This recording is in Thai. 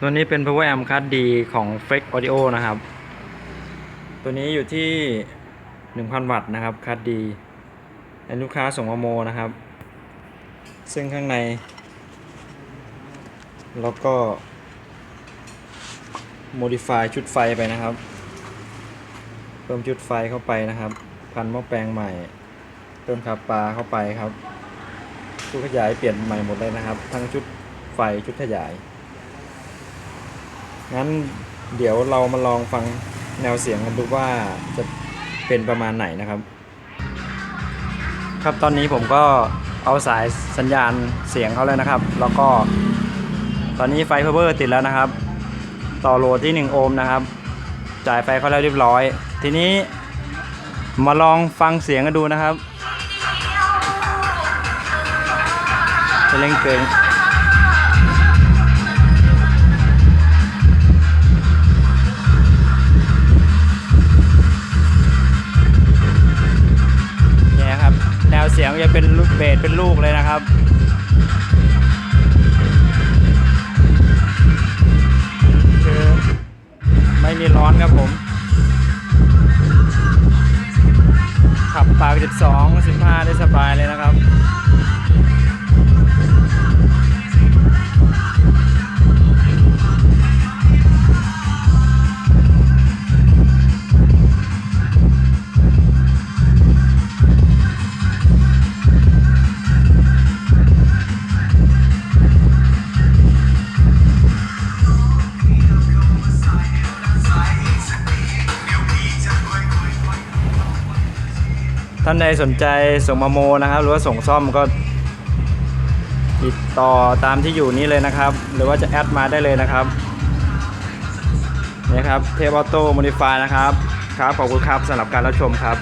ตัวนี้เป็น power amp คัสดีของ Flex Audio นะครับ ตัวนี้อยู่ที่ 1,000 วัตต์นะครับคัสดีให้ลูกค้าส่งมาโมนะครับ ซึ่งข้างใน แล้วก็ modify ชุดไฟไปนะครับ เพิ่มชุดไฟเข้าไปนะครับ พันหม้อแปลงใหม่ เพิ่มคาปาเข้าไปครับชุดขยายเปลี่ยนใหม่หมดเลยนะครับ ทั้งชุดไฟชุดขยาย งั้นเดี๋ยวเรามาลองฟังแนวเสียงกันดูว่าจะเป็นประมาณไหนนะครับ ครับตอนนี้ผมก็เอาสายสัญญาณเสียงเขาเลยนะครับ แล้วก็ ตอนนี้ไฟเพเวอร์ติดแล้วนะครับ ต่อโหลดที่ 1 โอห์มนะครับ จ่ายไฟเขาแล้วเรียบร้อย ทีนี้มาลองฟังเสียงกันดูนะครับจะเล่นเกิน จะเป็นเบสเป็นลูกเลยนะครับคือไม่มีร้อนครับผม ขับปาก 12 15 ได้สบายเลยนะครับ ท่านใดสนใจส่งมาโมนะครับ หรือว่าส่งซ่อมก็ติดต่อตามที่อยู่นี้เลยนะครับ หรือว่าจะแอดมาได้เลยนะครับนี่ครับเทปออโต้โมดิฟายนะครับ ครับขอบคุณครับสำหรับการรับชมครับ